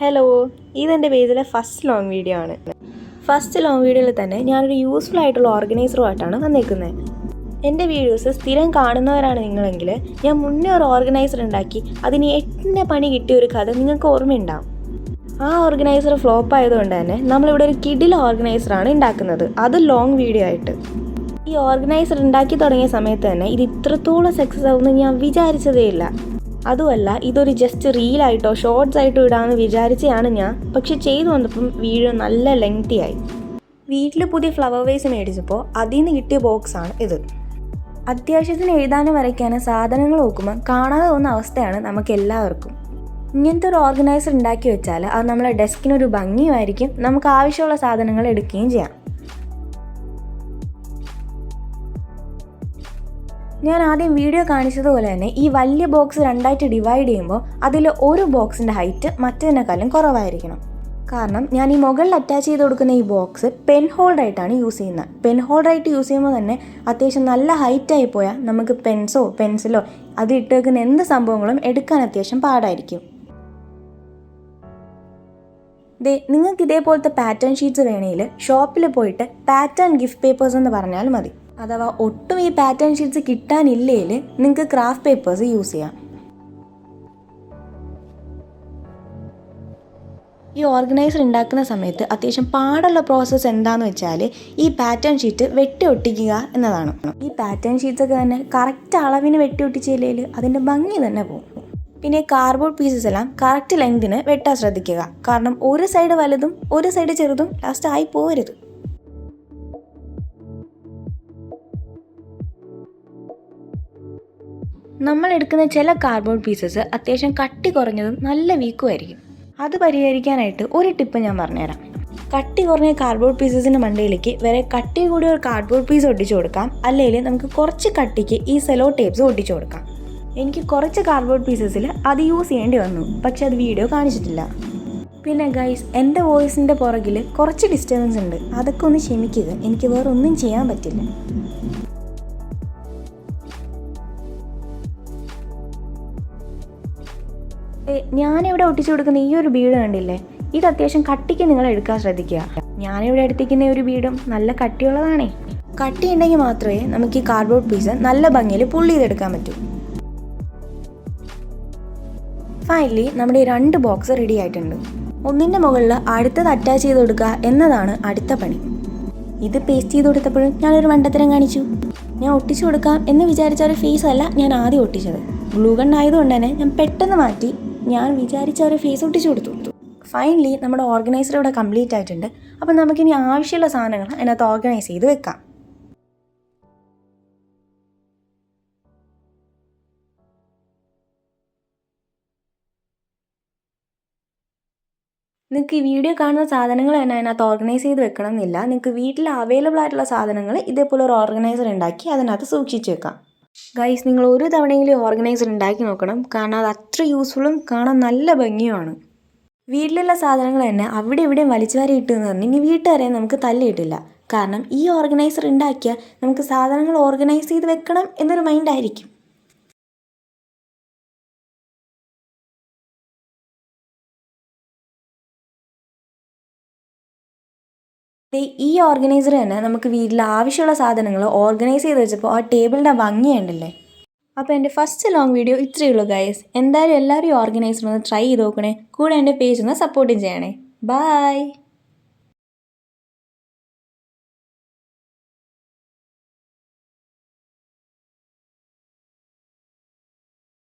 Hello ഇതെന്റെ പേജിലെ first long video ആണ്. ഫസ്റ്റ് ലോങ് വീഡിയോയിൽ തന്നെ ഞാനൊരു യൂസ്ഫുൾ ആയിട്ടുള്ള ഓർഗനൈസറുമായിട്ടാണ് വന്നേക്കുന്നത് എന്റെ വീഡിയോസ് സ്ഥിരം കാണുന്നവരാണ് നിങ്ങളെങ്കിൽ ഞാൻ മുന്നേ ഒരു ഓർഗനൈസർ ഉണ്ടാക്കി അതിന് എട്ടിന്റെ പണി കിട്ടിയ ഒരു കഥ നിങ്ങൾക്ക് ഓർമ്മയുണ്ടാവും. ആ ഓർഗനൈസർ ഫ്ലോപ്പ് ആയതുകൊണ്ട് തന്നെ നമ്മളിവിടെ ഒരു കിഡിൽ ഓർഗനൈസറാണ് ഉണ്ടാക്കുന്നത്. അത് ലോങ് വീഡിയോ ആയിട്ട്. ഈ ഓർഗനൈസർ ഉണ്ടാക്കി തുടങ്ങിയ സമയത്ത് തന്നെ ഇത് ഇത്രത്തോളം സക്സസ് ആവുമെന്ന് ഞാൻ വിചാരിച്ചതേ ഇല്ല അതുമല്ല ഇതൊരു ജസ്റ്റ് റീലായിട്ടോ ഷോർട്സ് ആയിട്ടോ ഇടാമെന്ന് വിചാരിച്ചതാണ് ഞാൻ. പക്ഷെ ചെയ്തു വന്നപ്പം വീഡിയോ നല്ല ലെങ്തി ആയി. വീട്ടിൽ പുതിയ ഫ്ലവർ വേസ് മേടിച്ചപ്പോൾ അതിൽ നിന്ന് കിട്ടിയ ബോക്സാണ് ഇത്. അത്യാവശ്യത്തിന് എഴുതാനും വരയ്ക്കാനും സാധനങ്ങൾ നോക്കുമ്പോൾ കാണാതെ പോകുന്ന അവസ്ഥയാണ് നമുക്ക് എല്ലാവർക്കും. ഇങ്ങനത്തെ ഒരു ഓർഗനൈസർ ഉണ്ടാക്കി വെച്ചാൽ അത് നമ്മളെ ഡെസ്കിനൊരു ഭംഗിയുമായിരിക്കും. നമുക്ക് ആവശ്യമുള്ള സാധനങ്ങൾ എടുക്കുകയും ചെയ്യാം. ഞാൻ ആദ്യം വീഡിയോ കാണിച്ചതുപോലെ തന്നെ ഈ വലിയ ബോക്സ് രണ്ടായിട്ട് ഡിവൈഡ് ചെയ്യുമ്പോൾ അതിൽ ഒരു ബോക്സിന്റെ ഹൈറ്റ് മറ്റേതിനേക്കാളും കുറവായിരിക്കണം. കാരണം ഞാൻ ഈ മുകളിൽ അറ്റാച്ച് ചെയ്ത് കൊടുക്കുന്ന ഈ ബോക്സ് പെൻ ഹോൾഡായിട്ടാണ് യൂസ് ചെയ്യുന്നത്. പെൻ ഹോൾഡായിട്ട് യൂസ് ചെയ്യുമ്പോൾ തന്നെ അത്യാവശ്യം നല്ല ഹൈറ്റായി പോയാൽ നമുക്ക് പെൻസോ പെൻസിലോ അത് ഇട്ട് വെക്കുന്ന എന്ത് സംഭവങ്ങളും എടുക്കാൻ അത്യാവശ്യം പാടായിരിക്കും. ദേ നിങ്ങൾക്ക് ഇതേപോലത്തെ പാറ്റേൺ ഷീറ്റ്സ് വേണമെങ്കിൽ ഷോപ്പിൽ പോയിട്ട് പാറ്റേൺ ഗിഫ്റ്റ് പേപ്പേഴ്സ് എന്ന് പറഞ്ഞാൽ മതി. അഥവാ ഒട്ടും ഈ പാറ്റേൺ ഷീറ്റ്സ് കിട്ടാനില്ലേൽ നിങ്ങൾക്ക് ക്രാഫ്റ്റ് പേപ്പേഴ്സ് യൂസ് ചെയ്യാം. ഈ ഓർഗനൈസർ ഉണ്ടാക്കുന്ന സമയത്ത് അത്യാവശ്യം പാടുള്ള പ്രോസസ്സ് എന്താണെന്ന് വെച്ചാൽ ഈ പാറ്റേൺ ഷീറ്റ് വെട്ടി ഒട്ടിക്കുക എന്നതാണ്. ഈ പാറ്റേൺ ഷീറ്റ്സ് ഒക്കെ തന്നെ കറക്റ്റ് അളവിന് വെട്ടി ഒട്ടിച്ചില്ലെങ്കിൽ അതിന്റെ ഭംഗി തന്നെ പോകും. പിന്നെ കാർഡ്ബോർഡ് പീസസ് എല്ലാം കറക്റ്റ് ലെങ്തിന് വെട്ടാൻ ശ്രദ്ധിക്കുക. കാരണം ഒരു സൈഡ് വലുതും ഒരു സൈഡ് ചെറുതും ലാസ്റ്റ് ആയി പോരുത്. നമ്മൾ എടുക്കുന്ന ചില കാർഡ്ബോർഡ് പീസസ് അത്യാവശ്യം കട്ടി കുറഞ്ഞതും നല്ല വീക്കുമായിരിക്കും അത് പരിഹരിക്കാനായിട്ട് ഒരു ടിപ്പ് ഞാൻ പറഞ്ഞുതരാം. കട്ടി കുറഞ്ഞ കാർഡ്ബോർഡ് പീസസിന്റെ മണ്ടയിലേക്ക് വരെ കട്ടി കൂടിയ ഒരു കാർഡ്ബോർഡ് പീസ് ഒട്ടിച്ചു കൊടുക്കാം. അല്ലെങ്കിൽ നമുക്ക് കുറച്ച് കട്ടിക്ക് ഈ സെലോ ടേപ്സ് ഒട്ടിച്ചു കൊടുക്കാം. എനിക്ക് കുറച്ച് കാർഡ്ബോർഡ് പീസസിൽ അത് യൂസ് ചെയ്യേണ്ടി വന്നു. പക്ഷെ അത് വീഡിയോ കാണിച്ചിട്ടില്ല. പിന്നെ ഗൈസ് എന്റെ വോയിസിന്റെ പുറകിൽ കുറച്ച് ഡിസ്റ്റർബൻസ് ഉണ്ട്. അതൊക്കെ ഒന്ന് ക്ഷമിക്കുക. എനിക്ക് വേറെ ഒന്നും ചെയ്യാൻ പറ്റില്ല. ഞാനിവിടെ ഒട്ടിച്ചു കൊടുക്കുന്ന ഈ ഒരു വീട് കണ്ടില്ലേ? ഇത് അത്യാവശ്യം കട്ടിക്ക് നിങ്ങൾ എടുക്കാൻ ശ്രദ്ധിക്കുക. ഞാനിവിടെ എടുത്തിരിക്കുന്ന ഒരു വീടും നല്ല കട്ടിയുള്ളതാണേ. കട്ടി ഉണ്ടെങ്കിൽ മാത്രമേ നമുക്ക് ഈ കാർഡ്ബോർഡ് പീസ് നല്ല ഭംഗിയിൽ പുള്ളി ചെയ്തെടുക്കാൻ പറ്റൂ. ഫൈനലി നമ്മുടെ ഈ രണ്ട് ബോക്സ് റെഡി ആയിട്ടുണ്ട്. ഒന്നിന്റെ മുകളിൽ അടുത്തത് അറ്റാച്ച് ചെയ്ത് കൊടുക്കുക എന്നതാണ് അടുത്ത പണി. ഇത് പേസ്റ്റ് ചെയ്ത് കൊടുത്തപ്പോഴും ഞാനൊരു മണ്ടത്തരം കാണിച്ചു. ഞാൻ ഒട്ടിച്ചു കൊടുക്കാം എന്ന് വിചാരിച്ച ഒരു ഫേസ് അല്ല ഞാൻ ആദ്യം ഒട്ടിച്ചത്. ഗ്ലൂ ഗൺ ആയതുകൊണ്ട് തന്നെ ഞാൻ പെട്ടെന്ന് മാറ്റി ഞാൻ വിചാരിച്ച ഒരു ഫേസ് ഒട്ടിച്ചു കൊടുത്തു. ഫൈനലി നമ്മുടെ ഓർഗനൈസർ ഇവിടെ കംപ്ലീറ്റ് ആയിട്ടുണ്ട്. അപ്പം നമുക്കിനി ആവശ്യമുള്ള സാധനങ്ങൾ അതിനകത്ത് ഓർഗനൈസ് ചെയ്ത് വെക്കാം. നിങ്ങൾക്ക് ഈ വീഡിയോ കാണുന്ന സാധനങ്ങൾ തന്നെ അതിനകത്ത് ഓർഗനൈസ് ചെയ്ത് വെക്കണം എന്നില്ല നിങ്ങൾക്ക് വീട്ടിൽ അവൈലബിൾ ആയിട്ടുള്ള സാധനങ്ങൾ ഇതേപോലെ ഒരു ഓർഗനൈസർ ഉണ്ടാക്കി അതിനകത്ത് സൂക്ഷിച്ച് വെക്കാം. ഗൈസ് നിങ്ങൾ ഒരു തവണയെങ്കിലും ഓർഗനൈസർ ഉണ്ടാക്കി നോക്കണം. കാരണം അത് അത്ര യൂസ്ഫുള്ളും കാണാൻ നല്ല ഭംഗിയുമാണ്. വീട്ടിലുള്ള സാധനങ്ങൾ തന്നെ അവിടെ ഇവിടെ വലിച്ചുവാരി ഇട്ടെന്ന് പറഞ്ഞ് ഇനി വീട്ടുകാരെ നമുക്ക് തല്ലിയിട്ടില്ല. കാരണം ഈ ഓർഗനൈസർ ഉണ്ടാക്കിയാൽ നമുക്ക് സാധനങ്ങൾ ഓർഗനൈസ് ചെയ്ത് വെക്കണം എന്നൊരു മൈൻഡ് ഈ ഓർഗനൈസർ തന്നെ നമുക്ക് വീട്ടിൽ ആവശ്യമുള്ള സാധനങ്ങൾ ഓർഗനൈസ് ചെയ്ത് വെച്ചപ്പോൾ ആ ടേബിളിന്റെ ഭംഗി ഉണ്ടല്ലേ അപ്പോൾ എന്റെ ഫസ്റ്റ് ലോങ് വീഡിയോ ഇത്രയേ ഉള്ളൂ ഗൈസ് എന്തായാലും എല്ലാവരും ഓർഗനൈസർ ഒന്ന് ട്രൈ ചെയ്ത് നോക്കണേ. കൂടെ എന്റെ പേജ് ഒന്ന് സപ്പോർട്ടും ചെയ്യണേ. ബായ്